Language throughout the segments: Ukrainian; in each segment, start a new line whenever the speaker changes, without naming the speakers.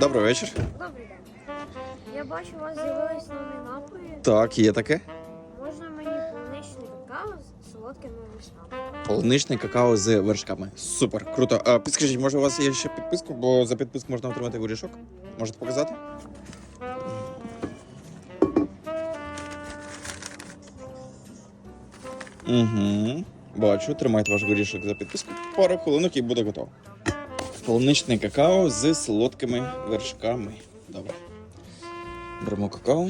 Добрий вечір.
Добрий день. Я бачу, у вас з'явились нові напої.
Так, є таке.
Можна мені полуничний какао з солодкими вишнями?
Полуничне какао з вершками. Супер, круто. А підскажіть, може у вас є ще підписку, бо за підписку можна отримати горішок? Можете показати? Угу. Бачу, тримайте ваш горішок за підписку. Пару хвилинок і буде готово. Полуничне какао з солодкими вершками. Добре. Беремо какао.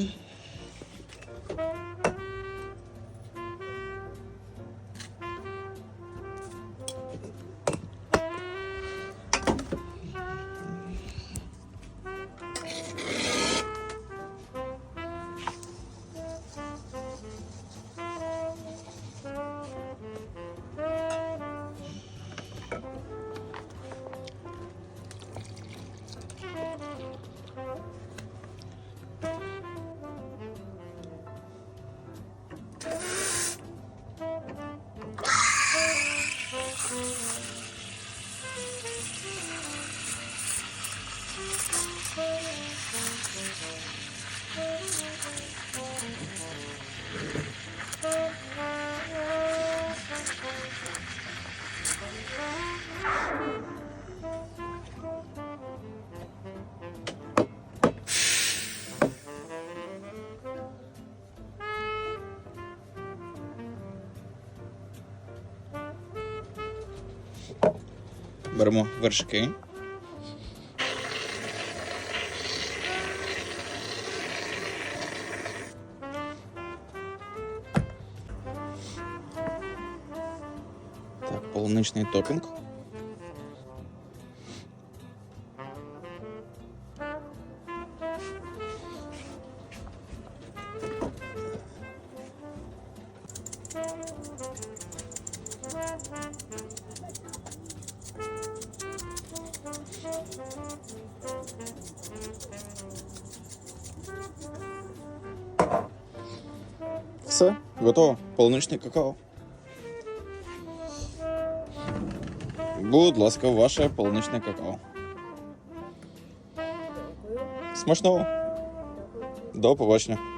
Беремо вершки. Так, полуничний топінг. Все, готово. Полуничний какао. Будь ласка, ваше полуничне какао. Смачного. До побачення.